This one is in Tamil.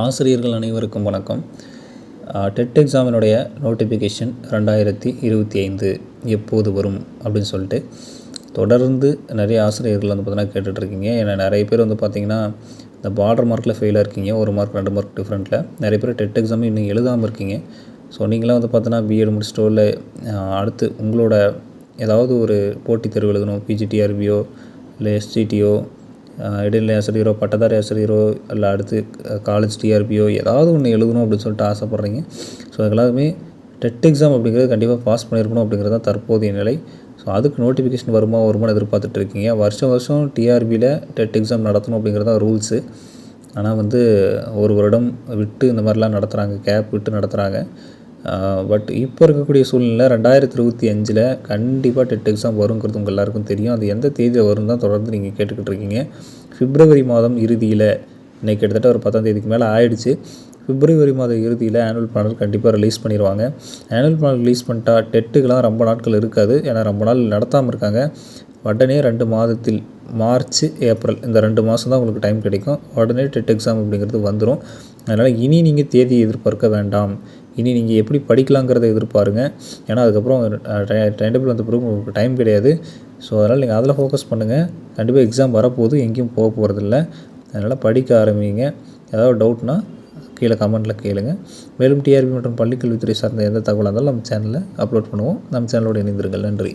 ஆசிரியர்கள் அனைவருக்கும் வணக்கம். டெட் எக்ஸாமினுடைய நோட்டிஃபிகேஷன் ரெண்டாயிரத்தி இருபத்தி ஐந்து எப்போது வரும் அப்படின்னு சொல்லிட்டு தொடர்ந்து நிறைய ஆசிரியர்கள் வந்து பார்த்தீங்கன்னா கேட்டுட்ருக்கீங்க. ஏன்னா நிறைய பேர் வந்து பார்த்தீங்கன்னா இந்த பார்டர் மார்க்கில் ஃபெயிலாக இருக்கீங்க. ஒரு மார்க் ரெண்டு மார்க் டிஃப்ரெண்ட்டில் நிறைய பேர் டெட் எக்ஸாம் இன்னும் எழுதாமல் இருக்கீங்க. ஸோ நீங்களாம் வந்து பார்த்தீங்கன்னா பிஎட் முடிச்சிட்டோ இல்லை அடுத்து உங்களோட ஏதாவது ஒரு போட்டித் தேர்வு எழுதணும். பிஜிடிஆர்பியோ இல்லை எஸ்ஜிடிஓ இடைநிலை ஆசிரியரோ பட்டதாரி ஆசிரியரோ இல்லை அடுத்து காலேஜ் டிஆர்பியோ ஏதாவது ஒன்று எழுதணும் அப்படின்னு சொல்லிட்டு ஆசைப்பட்றீங்க. ஸோ எல்லாருமே டெட் எக்ஸாம் அப்படிங்கிறது கண்டிப்பாக பாஸ் பண்ணியிருக்கணும் அப்படிங்கிறது தான் தற்போதைய நிலை. ஸோ அதுக்கு நோட்டிஃபிகேஷன் வருமா வருமானு எதிர்பார்த்துட்டு இருக்கீங்க. வருஷம் வருஷம் டிஆர்பியில் டெட் எக்ஸாம் நடத்தணும் அப்படிங்கிறது தான் ரூல்ஸு ஆனால் வந்து ஒரு வருடம் விட்டு இந்த மாதிரிலாம் நடத்துகிறாங்க கேப் விட்டு நடத்துகிறாங்க பட் இப்போ இருக்கக்கூடிய சூழ்நிலை ரெண்டாயிரத்தி இருபத்தி அஞ்சில் கண்டிப்பாக டெட் எக்ஸாம் வருங்கிறது உங்கள் எல்லாருக்கும் தெரியும். அது எந்த தேதியில் வரும் தான் தொடர்ந்து நீங்கள் கேட்டுக்கிட்டு இருக்கீங்க. பிப்ரவரி மாதம் இறுதியில் இன்றைக்கி கிட்டத்தட்ட ஒரு பத்தாம் தேதிக்கு மேலே ஆயிடுச்சு. பிப்ரவரி மாத இறுதியில் ஆனுவல் பேனல் கண்டிப்பாக ரிலீஸ் பண்ணிடுவாங்க ஆனுவல் பேனல் ரிலீஸ் பண்ணிட்டா டெட்டுக்கெலாம் ரொம்ப நாட்கள் இருக்காது. ஏன்னா ரொம்ப நாள் நடத்தாமல் இருக்காங்க. உடனே ரெண்டு மாதத்தில் மார்ச் ஏப்ரல் இந்த ரெண்டு மாதம் தான் உங்களுக்கு டைம் கிடைக்கும். உடனே டெட் எக்ஸாம் அப்படிங்கிறது வந்துடும் அதனால் இனி நீங்கள் தேதி எதிர்பார்க்க வேண்டாம். இனி நீங்கள் எப்படி படிக்கலாங்கிறத எதிர்பாருங்க. ஏன்னா அதுக்கப்புறம் டைம் டேபிள் வந்த பிறகு உங்களுக்கு டைம் கிடையாது. ஸோ அதனால் நீங்கள் அதில் ஃபோக்கஸ் பண்ணுங்கள் கண்டிப்பாக எக்ஸாம் வரப்போகுது எங்கேயும் போக போகிறதில்ல அதனால் படிக்க ஆரம்பிங்க. ஏதாவது டவுட்னா கீழே கமெண்ட்டில் கேளுங்க. மேலும் டிஆர்பி மற்றும் பள்ளிக்கல்வித்துறை சார்ந்த எந்த தகவலாக இருந்தாலும் நம்ம சேனலில் அப்லோட் பண்ணுவோம். நம்ம சேனலோடு இணைந்திருங்கள். நன்றி.